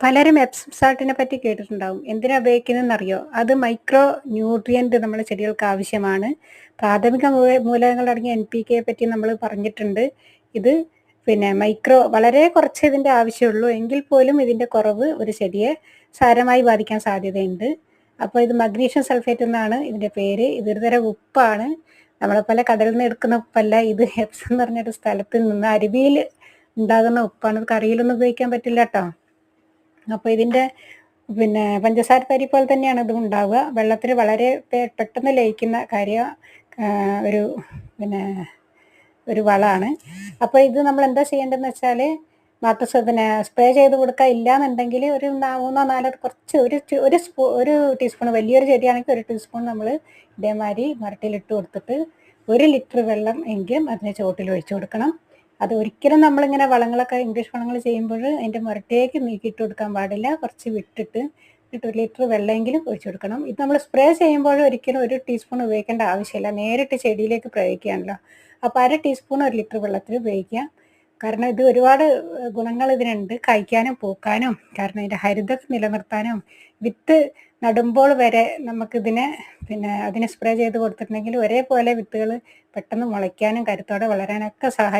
പലരും എപ്സം സാൾട്ടിനെ പറ്റി കേട്ടിട്ടുണ്ടാവും. എന്തിനാ ഉപയോഗിക്കുന്നതെന്നറിയോ? അത് മൈക്രോ ന്യൂട്രിയന്റ് നമ്മുടെ ചെടികൾക്ക് ആവശ്യമാണ്. പ്രാഥമിക മൂലകങ്ങളടങ്ങിയ എൻ പി കെയെ പറ്റി നമ്മൾ പറഞ്ഞിട്ടുണ്ട്. ഇത് പിന്നെ മൈക്രോ വളരെ കുറച്ച് ഇതിന്റെ ആവശ്യമുള്ളൂ. എങ്കിൽ പോലും ഇതിന്റെ കുറവ് ഒരു ചെടിയെ സാരമായി ബാധിക്കാൻ സാധ്യതയുണ്ട്. അപ്പോൾ ഇത് മഗ്നീഷ്യം സൾഫേറ്റ് എന്നാണ് ഇതിന്റെ പേര്. ഇതൊരു തരം ഉപ്പാണ്. നമ്മളെ പോലെ കടലിൽ നിന്ന് എടുക്കുന്ന ഉപ്പല്ല. ഇത് എപ്സം എന്ന് പറഞ്ഞൊരു സ്ഥലത്ത് നിന്ന് അരുവിയിൽ ഉണ്ടാകുന്ന ഉപ്പാണ്. കറിയിലൊന്നും ഉപയോഗിക്കാൻ പറ്റില്ല കേട്ടോ. അപ്പോൾ ഇതിന്റെ പിന്നെ പഞ്ചസാര തരി പോലെ തന്നെയാണ് ഇതും ഉണ്ടാവുക. വെള്ളത്തിൽ വളരെ പെട്ടെന്ന് ലയിക്കുന്ന കാര്യം ഒരു പിന്നെ ഒരു വളമാണ്. അപ്പോൾ ഇത് നമ്മൾ എന്താ ചെയ്യേണ്ടതെന്ന് വെച്ചാൽ വാട്ടർ പിന്നെ സ്പ്രേ ചെയ്ത് കൊടുക്കുക ഇല്ലാന്നുണ്ടെങ്കിൽ ഒരു മൂന്നോ നാലോ കുറച്ച് ഒരു ഒരു സ്പൂ ഒരു ടീസ്പൂൺ വലിയൊരു ചെടിയാണെങ്കിൽ ഒരു ടീസ്പൂൺ നമ്മൾ ഇതേമാതിരി മരട്ടിലിട്ട് കൊടുത്തിട്ട് ഒരു ലിറ്റർ വെള്ളം എങ്കിലും അതിനെ ചുവട്ടിൽ ഒഴിച്ചു കൊടുക്കണം. അത് ഒരിക്കലും നമ്മളിങ്ങനെ വളങ്ങളൊക്കെ ഇംഗ്ലീഷ് വളങ്ങൾ ചെയ്യുമ്പോൾ അതിന്റെ മുരട്ടേക്ക് നീക്കിയിട്ട് കൊടുക്കാൻ പാടില്ല. കുറച്ച് വിട്ടിട്ട് ഒരു ലിറ്റർ വെള്ളമെങ്കിലും ഒഴിച്ചു കൊടുക്കണം. ഇത് നമ്മൾ സ്പ്രേ ചെയ്യുമ്പോൾ ഒരിക്കലും ഒരു ടീസ്പൂൺ ഉപയോഗിക്കേണ്ട ആവശ്യമില്ല. നേരിട്ട് ചെടിയിലേക്ക് പ്രയോഗിക്കുകയാണല്ലോ. അപ്പോൾ അര ടീസ്പൂൺ ഒരു ലിറ്റർ വെള്ളത്തിൽ ഉപയോഗിക്കുക. കാരണം ഇത് ഒരുപാട് ഗുണങ്ങൾ ഇതിനുണ്ട്. കഴിക്കാനും പൂക്കാനും കാരണം ഇതിന്റെ ഹരിതം നിലനിർത്താനും വിത്ത് നടുമ്പോൾ വരെ നമുക്കിതിനെ പിന്നെ അതിനെ സ്പ്രേ ചെയ്ത് കൊടുത്തിട്ടുണ്ടെങ്കിൽ ഒരേപോലെ വിത്തുകൾ പെട്ടെന്ന് മുളയ്ക്കാനും കരുത്തോടെ വളരാനൊക്കെ സഹായിക്കും